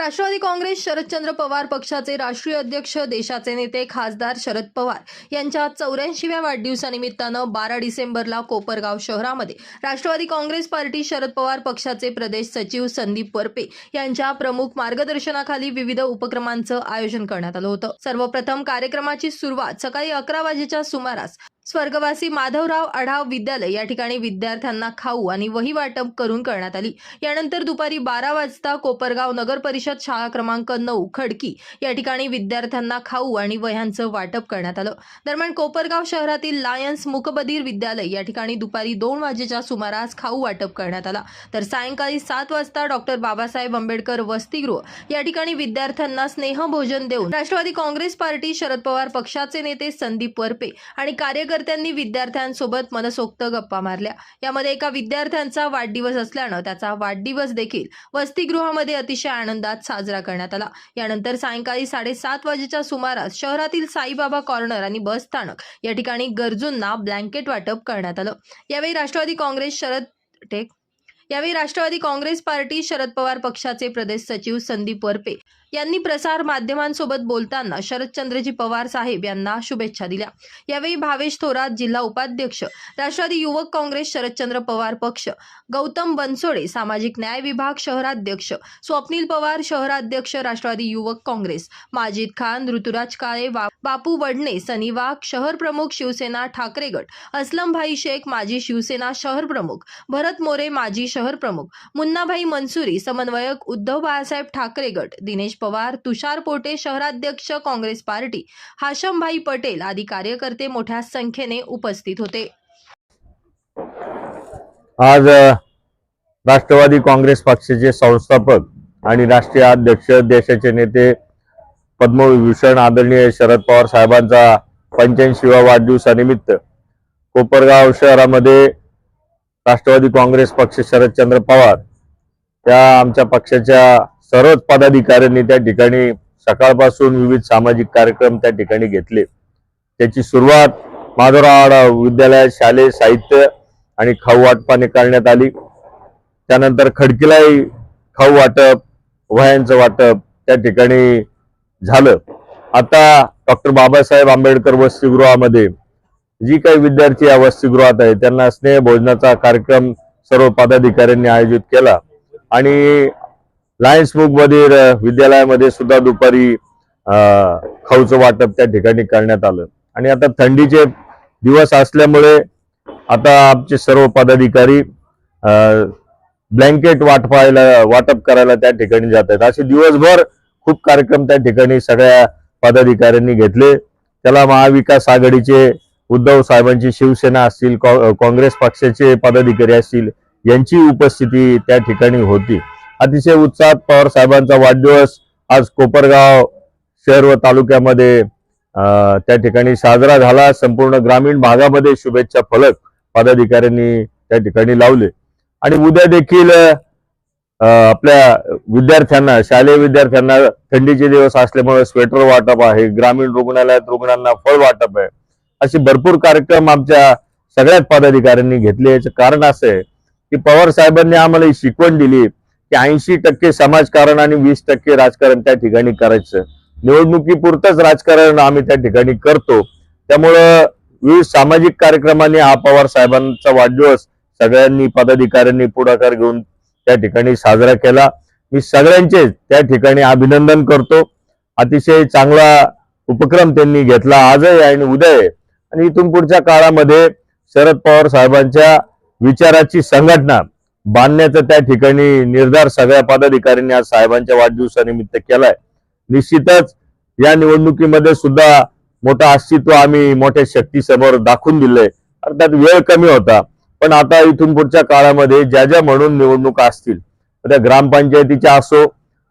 राष्ट्रवादी काँग्रेस शरदचंद्र पवार पक्षाचे राष्ट्रीय अध्यक्ष देशाचे नेते खासदार शरद पवार यांच्या चौऱ्याऐंशीव्या वाढदिवसानिमित्तानं बारा डिसेंबरला कोपरगाव शहरामध्ये राष्ट्रवादी काँग्रेस पार्टी शरद पवार पक्षाचे प्रदेश सचिव संदीप वरपे यांच्या प्रमुख मार्गदर्शनाखाली विविध उपक्रमांचं आयोजन करण्यात आलं होतं. सर्वप्रथम कार्यक्रमाची सुरुवात सकाळी अकरा वाजेच्या सुमारास स्वर्गवासी माधवराव आढाव विद्यालय या ठिकाणी विद्यार्थ्यांना खाऊ आणि वही वाटप करून करण्यात आली. यानंतर दुपारी बारा वाजता कोपरगाव नगर परिषद शाळा क्रमांक नऊ खडकी या ठिकाणी विद्यार्थ्यांना खाऊ आणि वह्यांचं वाटप करण्यात आलं. दरम्यान कोपरगाव शहरातील लायन्स मुकबधीर विद्यालय या ठिकाणी दुपारी दोन वाजेच्या सुमारास खाऊ वाटप करण्यात आला. तर सायंकाळी सात वाजता डॉक्टर बाबासाहेब आंबेडकर वसतिगृह या ठिकाणी विद्यार्थ्यांना स्नेहभोजन देऊन राष्ट्रवादी काँग्रेस पार्टी शरद पवार पक्षाचे नेते संदीप वरपे आणि कार्यकर्त्यांनी विद्यार्थ्यांसोबत मनसोक्त गप्पा मारल्या. यामध्ये एका विद्यार्थ्यांचा वाढदिवस असल्यानं त्याचा वाढदिवस देखील वसतिगृहामध्ये अतिशय आनंदात साजरा करण्यात आला. यानंतर सायंकाळी साडेसात वाजेच्या सुमारास शहरातील साईबाबा कॉर्नर आणि बस स्थानक या ठिकाणी गरजूंना ब्लँकेट वाटप करण्यात आलं. यावेळी राष्ट्रवादी काँग्रेस शरद टेक यावेळी राष्ट्रवादी काँग्रेस पार्टी शरद पवार पक्षाचे प्रदेश सचिव संदीप वरपे यांनी प्रसार माध्यमांसोबत बोलताना शरदचंद्रजी पवार साहेब यांना शुभेच्छा दिल्या. यावेळी भावेश थोरात जिल्हा उपाध्यक्ष राष्ट्रवादी युवक काँग्रेस शरदचंद्र पवार पक्ष गौतम बनसोडे सामाजिक न्याय विभाग शहराध्यक्ष स्वप्नील पवार शहराध्यक्ष राष्ट्रवादी युवक काँग्रेस माजिद खान ऋतुराज काळे बापू वडणे सनी वाघ शहर प्रमुख शिवसेना ठाकरे गट अस्लमभाई शेख माजी शिवसेना शहर प्रमुख भरत मोरे माजी शहर प्रमुख मुन्नाभाई मनसुरी समन्वयक उद्धव बाळासाहेब ठाकरे गट दिनेश पवार तुषार पोटे शहराध्यक्ष काँग्रेस पार्टी हाशमभाई पटेल आदी कार्यकर्ते मोठ्या संख्येने उपस्थित होते. आज राष्ट्रवादी काँग्रेस पक्षाचे संस्थापक आणि राष्ट्रीय अध्यक्ष देशाचे नेते पद्मविभूषण आदरणीय शरद पवार साहेबांचा पंच्याऐंशीवा वाढदिवसानिमित्त कोपरगाव शहरामध्ये राष्ट्रवादी काँग्रेस पक्ष शरदचंद्र पवार त्या आमच्या पक्षाच्या सर्वच पदाधिकाऱ्यांनी त्या ठिकाणी सकाळपासून विविध सामाजिक कार्यक्रम त्या ठिकाणी घेतले. त्याची सुरुवात माधवराव विद्यालयात शालेय साहित्य आणि खाऊ वाटपाने करण्यात आली. त्यानंतर खडकीलाही खाऊ वाटप वह्यांचं वाटप त्या ठिकाणी झालं. आता डॉक्टर बाबासाहेब आंबेडकर वसतिगृहामध्ये जी काही विद्यार्थी या वसतिगृहात आहे त्यांना स्नेह भोजनाचा कार्यक्रम सर्व पदाधिकाऱ्यांनी आयोजित केला. आणि लायन्स बुक मधील विद्यालयामध्ये सुद्धा दुपारी खाऊचं वाटप त्या ठिकाणी करण्यात आलं. आणि आता थंडीचे दिवस असल्यामुळे आता आमचे सर्व पदाधिकारी ब्लँकेट वाटपायला वाटप करायला त्या ठिकाणी जात आहेत. असे दिवसभर खूप कार्यक्रम त्या ठिकाणी सगळ्या पदाधिकाऱ्यांनी घेतले. त्याला महाविकास आघाडीचे उद्धव साहेबांची शिवसेना असतील काँग्रेस पक्षाचे पदाधिकारी असतील यांची उपस्थिती त्या ठिकाणी होती. अतिशय उत्साहात पवार साहेबांचा वाढदिवस आज कोपरगाव शहर व तालुक्यामध्ये त्या ठिकाणी साजरा झाला. संपूर्ण ग्रामीण भागामध्ये शुभेच्छा फलक पदाधिकाऱ्यांनी त्या ठिकाणी लावले. आणि उद्या देखील आपल्या विद्यार्थ्यांना शालेय विद्यार्थ्यांना थंडीचे दिवस असल्यामुळे स्वेटर वाटप आहे. ग्रामीण रुग्णालयात रुग्णांना फळ वाटप आहे. असे भरपूर कार्यक्रम आमच्या सगळ्याच पदाधिकाऱ्यांनी घेतले. याचं कारण असं आहे की पवार साहेबांनी आम्हाला ही शिकवण दिली की ऐंशी टक्के समाजकारण आणि वीस टक्के राजकारण त्या ठिकाणी करायचं. निवडणुकीपुरतंच राजकारण आम्ही त्या ठिकाणी करतो. त्यामुळं विविध सामाजिक कार्यक्रमांनी हा पवार साहेबांचा वाढदिवस सगळ्यांनी पदाधिकाऱ्यांनी पुढाकार घेऊन त्या ठिकाणी साजरा केला. मी सगळ्यांचे त्या ठिकाणी अभिनंदन करतो. अतिशय चांगला उपक्रम त्यांनी घेतला. आजही आणि उद्या आहे आणि इथून पुढच्या काळामध्ये शरद पवार साहेबांच्या विचाराची संघटना बांधण्याचा त्या ठिकाणी निर्धार सगळ्या पदाधिकाऱ्यांनी आज साहेबांच्या वाढदिवसानिमित्त केलाय. निश्चितच या निवडणुकीमध्ये सुद्धा मोठं अस्तित्व आम्ही मोठ्या शक्तीसमोर दाखवून दिलंय. अर्थात वेळ कमी होता. पण आता इथून पुढच्या काळामध्ये ज्या ज्या म्हणून निवडणुका असतील त्या ग्रामपंचायतीच्या असो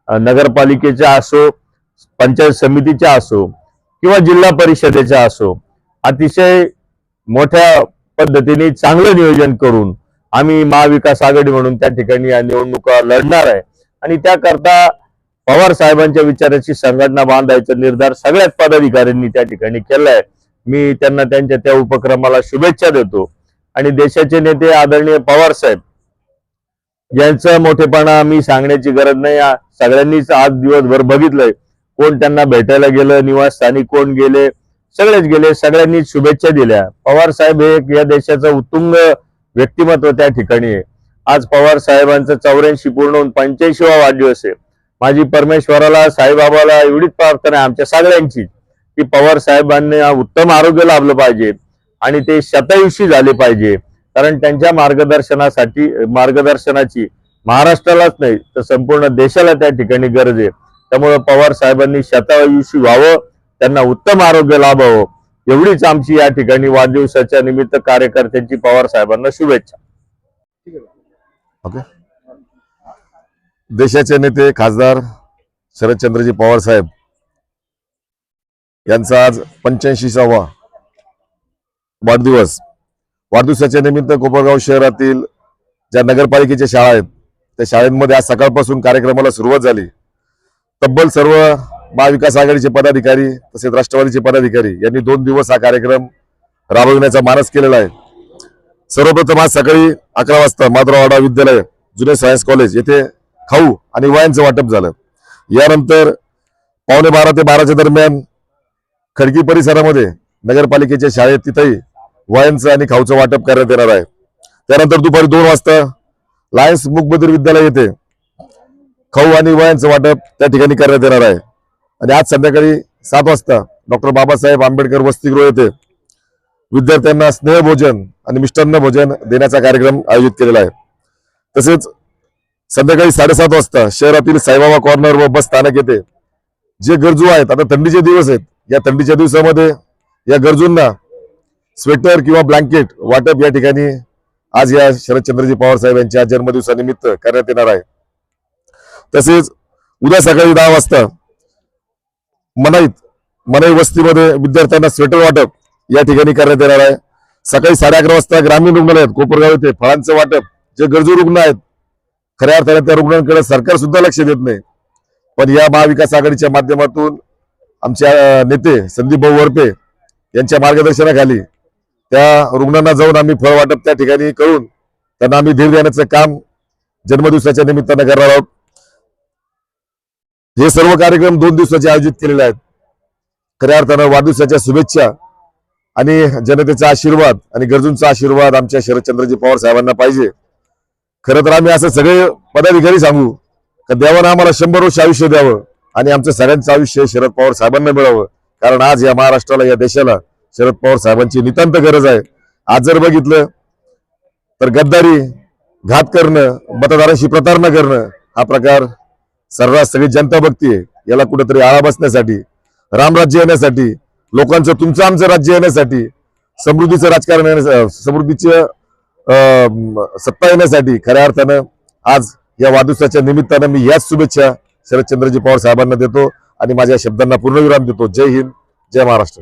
नगरपालिकेच्या असो पंचायत समितीच्या असो किंवा जिल्हा परिषदेच्या असो अतिशय मोठ्या पद्धतीने चांगलं नियोजन करून आम्ही महाविकास आघाडी म्हणून त्या ठिकाणी या निवडणुका लढणार आहे. आणि त्याकरता पवार साहेबांच्या विचाराची संघटना बांधायचा निर्धार सगळ्याच पदाधिकाऱ्यांनी त्या ठिकाणी केलाय. मी त्यांना त्यांच्या त्या उपक्रमाला शुभेच्छा देतो. आणि देशाचे नेते आदरणीय पवार साहेब यांचं मोठेपणा मी सांगण्याची गरज नाही. सगळ्यांनीच आज दिवसभर बघितलंय कोण त्यांना भेटायला गेलं निवासस्थानी कोण गेले सगळेच गेले सगळ्यांनी शुभेच्छा दिल्या. पवार साहेब हे या देशाचं उत्तुंग व्यक्तिमत्व त्या ठिकाणी आहे. आज पवार साहेबांचं चौऱ्याऐंशी पूर्ण होऊन पंच्याऐंशीवा वाढदिवस आहे. माझी परमेश्वराला साईबाबाला एवढीच प्रार्थना आहे आमच्या सगळ्यांची की पवार साहेबांनी उत्तम आरोग्य लाभलं पाहिजे आणि ते शतायुषी झाले पाहिजे. कारण त्यांच्या मार्गदर्शनासाठी मार्गदर्शनाची महाराष्ट्रालाच नाही तर संपूर्ण देशाला त्या ठिकाणी गरज आहे. त्यामुळे पवार साहेबांनी शतायुषी व्हावं त्यांना उत्तम आरोग्य लाभावं. एवढीच आमची या ठिकाणी वाढदिवसाच्या निमित्त कार्यकर्त्यांची पवार साहेबांना शुभेच्छा. ओके. देशाचे नेते खासदार शरदचंद्रजी पवार साहेब यांचा आज पंच्याऐंशीसावा वाढदिवस. वाढदिवसाच्या निमित्त कोपरगाव शहरातील ज्या नगरपालिकेच्या शाळा आहेत त्या शाळेमध्ये आज सकाळपासून कार्यक्रमाला सुरुवात झाली. तब्बल सर्व महाविकास आघाडीचे पदाधिकारी तसेच राष्ट्रवादीचे पदाधिकारी यांनी दोन दिवस हा कार्यक्रम राबविण्याचा मानस केलेला आहे. सर्वप्रथम आज सकाळी अकरा वाजता माधुरावाडा विद्यालय जुने सायन्स कॉलेज येथे खाऊ आणि वायांचं वाटप झालं. यानंतर पावणे बारा ते बाराच्या दरम्यान खडकी परिसरामध्ये नगरपालिकेच्या शाळेत तिथेही वायांचं आणि खाऊचं वाटप करण्यात येणार आहे. त्यानंतर दुपारी दोन वाजता लायन्स मुकबधीर विद्यालय येथे खाऊ आणि वयांचं वाटप त्या ठिकाणी करण्यात येणार आहे. आणि आज संध्याकाळी सात वाजता डॉक्टर बाबासाहेब आंबेडकर वसतिगृह येथे विद्यार्थ्यांना स्नेहभोजन आणि मिष्टान्न भोजन देण्याचा कार्यक्रम आयोजित केलेला आहे. तसेच संध्याकाळी साडेसात वाजता शहरातील साईबाबा कॉर्नर व बस स्थानक येथे जे गरजू आहेत आता थंडीचे दिवस आहेत या थंडीच्या दिवसामध्ये या गरजूंना स्वेटर किंवा ब्लँकेट वाटप या ठिकाणी आज या शरदचंद्रजी पवार साहेब यांच्या जन्मदिवसानिमित्त करण्यात येणार आहे. तसेच उद्या सकाळी दहा वाजता मनाईत मनाई वस्तीमध्ये विद्यार्थ्यांना स्वेटर वाटप या ठिकाणी करण्यात येणार आहे. सकाळी साडे अकरा वाजता ग्रामीण रुग्णालयात कोपरगाव येथे फळांचं वाटप जे गरजू रुग्ण आहेत खऱ्या अर्थाने त्या रुग्णांकडे सरकार सुद्धा लक्ष देत नाही. पण या महाविकास आघाडीच्या माध्यमातून आमच्या नेते संदीप भाऊ वरपे यांच्या मार्गदर्शनाखाली त्या रुग्णांना जाऊन आम्ही फळ वाटप त्या ठिकाणी करून त्यांना आम्ही धीर देण्याचं काम जन्मदिवसाच्या निमित्तानं करणार आहोत. हे सर्व कार्यक्रम दोन दिवसाचे आयोजित केलेले आहेत. खऱ्या अर्थानं वाढदिवसाच्या शुभेच्छा आणि जनतेचा आशीर्वाद आणि गरजूंचा आशीर्वाद आमच्या शरदचंद्रजी पवार साहेबांना पाहिजे. खरं तर आम्ही असं सगळे पदाधिकारी सांगू का देवानं आम्हाला शंभर वर्ष आयुष्य द्यावं आणि आमचं सगळ्यांचं आयुष्य शरद पवार साहेबांना मिळावं. कारण आज या महाराष्ट्राला या देशाला शरद पवार साहेबांची नितांत गरज आहे. आज जर बघितलं तर गद्दारी घात करणं मतदारांशी प्रतारणा करणं हा प्रकार सर्रास सगळी जनता बघतीये याला कुठेतरी आळा बसण्यासाठी रामराज्य येण्यासाठी लोकांचं तुमचं आमचं राज्य येण्यासाठी समृद्धीचं राजकारण येण्यासाठी समृद्धीचं सत्ता येण्यासाठी खऱ्या अर्थानं आज या वादुसाच्या निमित्तानं मी याच शुभेच्छा शरदचंद्रजी पवार साहेबांना देतो आणि माझ्या शब्दांना पूर्णविराम देतो. जय हिंद जय महाराष्ट्र.